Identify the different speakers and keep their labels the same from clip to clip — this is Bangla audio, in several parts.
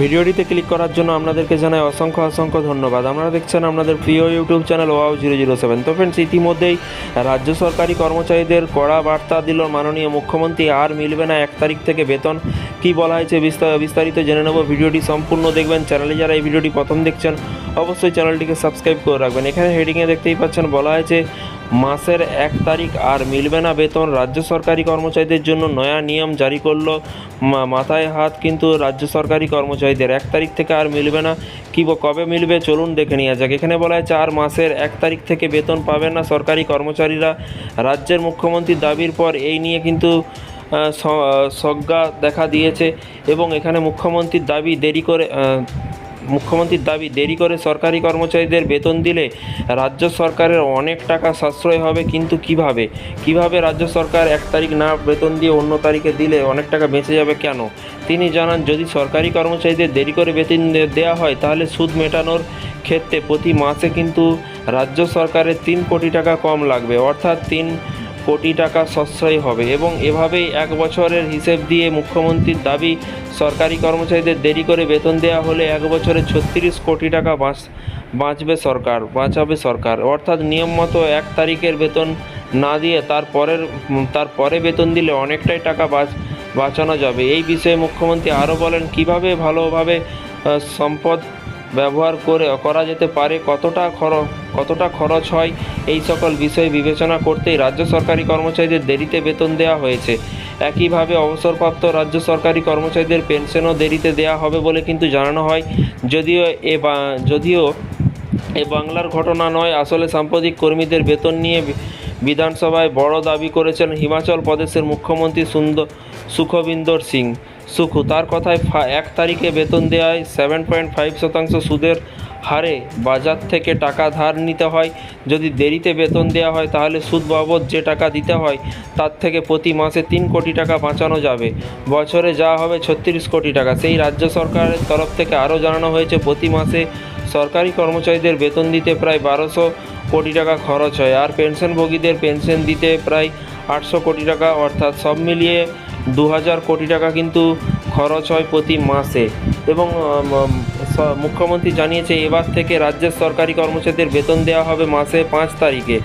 Speaker 1: ভিডিওটিতে ক্লিক করার জন্য আপনাদেরকে জানাই অসংখ্য অসংখ্য ধন্যবাদ। আপনারা দেখছেন আপনাদের প্রিয় YouTube channel wow zero zero seven তো ফ্রেন্ডস ইতিমধ্যেই রাজ্য সরকারি কর্মচারীদের কড়া বার্তা দিল মাননীয় মুখ্যমন্ত্রী, আর মিলবে না এক তারিখ থেকে বেতন। কি বলা হয়েছে বিস্তার বিস্তারিত জেনে নেব। ভিডিওটি সম্পূর্ণ দেখবেন। চ্যানেলে যারা এই ভিডিওটি প্রথম দেখছেন, অবশ্যই চ্যানেলটিকে সাবস্ক্রাইব করে রাখবেন। এখানে হেডিংয়ে দেখতেই পাচ্ছেন, বলা হয়েছে, মাসের এক তারিখ আর মিলবে না বেতন। রাজ্য সরকারি কর্মচারীদের জন্য নয়া নিয়ম জারি করল মাথায় হাত, কিন্তু রাজ্য সরকারি কর্মচারীদের এক তারিখ থেকে আর মিলবে না। কি কবে মিলবে? চলুন দেখে নেওয়া যাক। এখানে বলা হয় চার মাসের এক তারিখ থেকে বেতন পাবে না সরকারি কর্মচারীরা। রাজ্যের মুখ্যমন্ত্রীর দাবির পর এই নিয়ে কিন্তু সজ্ঞা দেখা দিয়েছে এবং এখানে মুখ্যমন্ত্রীর দাবি দেরি করে মুখ্যমন্ত্রীর দাবি, দেরি করে সরকারি কর্মচারীদের বেতন দিলে রাজ্য সরকারের অনেক টাকা সাশ্রয় হবে, কিন্তু কীভাবে? কীভাবে রাজ্য সরকার এক তারিখ না বেতন দিয়ে অন্য তারিখে দিলে অনেক টাকা বেঁচে যাবে কেন? তিনি জানান, যদি সরকারি কর্মচারীদের দেরি করে বেতন দেওয়া হয়, তাহলে সুদ মেটানোর ক্ষেত্রে প্রতি মাসে কিন্তু রাজ্য সরকারের তিন কোটি টাকা কম লাগবে। অর্থাৎ তিন কোটি টাকা সাশ্রয় হবে এবং এভাবেই এক বছরের হিসেব দিয়ে মুখ্যমন্ত্রীর দাবি, সরকারি কর্মচারীদের দেরি করে বেতন দেওয়া হলে এক বছরে ছত্রিশ কোটি টাকা বাঁচ, বাঁচবে সরকার, বাঁচাবে সরকার। অর্থাৎ নিয়ম মতো এক তারিখের বেতন না দিয়ে তারপরের তারপরে বেতন দিলে অনেকটাই টাকা বাঁচ, বাঁচানো যাবে। এই বিষয়ে মুখ্যমন্ত্রী আরও বলেন, কীভাবে ভালোভাবে সম্পদ ব্যবহার করে করা যেতে পারে, কতটা খরচ কতটা খরচ হয়, এই সকল বিষয় বিবেচনা করতেই রাজ্য সরকারি কর্মচারীদের দেরিতে বেতন দেওয়া হয়েছে। একইভাবে অবসরপ্রাপ্ত রাজ্য সরকারি কর্মচারীদের পেনশনও দেরিতে দেওয়া হবে বলে কিন্তু জানানো হয়। যদিও এ যদিও এ বাংলার ঘটনা নয়, আসলে সাম্প্রতিক কর্মীদের বেতন নিয়ে বিধানসভায় বড় দাবি করেছেন হিমাচল প্রদেশের মুখ্যমন্ত্রী সুন্দর সুখবিন্দর সিং। সুখু। তার কথায় এক তারিখে বেতন দেওয়ায় সেভেন পয়েন্ট ফাইভ শতাংশ সুদের হারে বাজার থেকে টাকা ধার নিতে হয়। যদি দেরিতে বেতন দেওয়া হয়, তাহলে সুদ বাবদ যে টাকা দিতে হয়, তার থেকে প্রতি মাসে তিন কোটি টাকা বাঁচানো যাবে। বছরে যা হবে ছত্রিশ কোটি টাকা। সেই রাজ্য সরকারের তরফ থেকে আরও জানানো হয়েছে, প্রতি মাসে সরকারি কর্মচারীদের বেতন দিতে প্রায় বারোশো কোটি টাকা খরচ হয়। আর পেনশনভোগীদের পেনশন দিতে প্রায় আটশো কোটি টাকা, অর্থাৎ সব মিলিয়ে দু হাজার কোটি টাকা কিন্তু খরচ হয় প্রতি মাসে। এবং মুখ্যমন্ত্রী জানিয়েছে, এবার থেকে রাজ্যের সরকারি কর্মচারীদের বেতন দেওয়া হবে মাসে পাঁচ তারিখে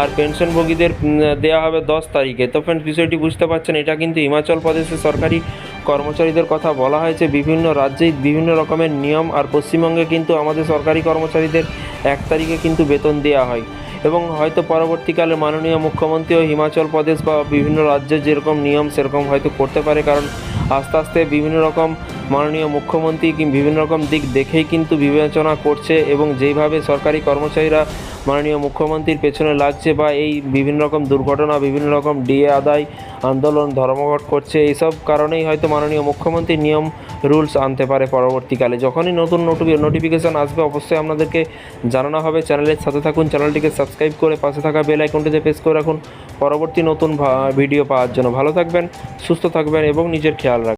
Speaker 1: আর পেনশনভোগীদের দেওয়া হবে দশ তারিখে। তো ফ্রেন্ডস বিষয়টি বুঝতে পারছেন, এটা কিন্তু হিমাচল প্রদেশের সরকারি কর্মচারীদের কথা বলা হয়েছে। বিভিন্ন রাজ্যেই বিভিন্ন রকমের নিয়ম আর পশ্চিমবঙ্গে কিন্তু আমাদের সরকারি কর্মচারীদের এক তারিখে কিন্তু বেতন দেওয়া হয়। এবং হয়তো পরবর্তীকালে মাননীয় মুখ্যমন্ত্রীও হিমাচল প্রদেশ বা বিভিন্ন রাজ্যে যেরকম নিয়ম, সেরকম হয়তো করতে পারে। কারণ আস্তে আস্তে বিভিন্ন রকম মাননীয় মুখ্যমন্ত্রী কি বিভিন্ন রকম দিক দেখেই কিন্তু বিবেচনা করছে এবং যেইভাবে সরকারি কর্মচারীরা মাননীয় মুখ্যমন্ত্রীর পেছনে লাগছে বা এই বিভিন্ন রকম দুর্ঘটনা, বিভিন্ন রকম ডিএ আদায় আন্দোলন, ধর্মঘট করছে, এইসব কারণেই হয়তো মাননীয় মুখ্যমন্ত্রী নিয়ম, রুলস আনতে পারে পরবর্তীকালে। যখনই নতুন নোটিফিকেশান আসবে, অবশ্যই আপনাদেরকে জানানো হবে। চ্যানেলের সাথে থাকুন, চ্যানেলটিকে সাবস্ক্রাইব করে পাশে থাকা বেল আইকনটিতে প্রেস করে রাখুন। পরবর্তী নতুন ভিডিও পাওয়ার জন্য। ভালো থাকবেন, সুস্থ থাকবেন এবং নিজের খেয়াল রাখবেন।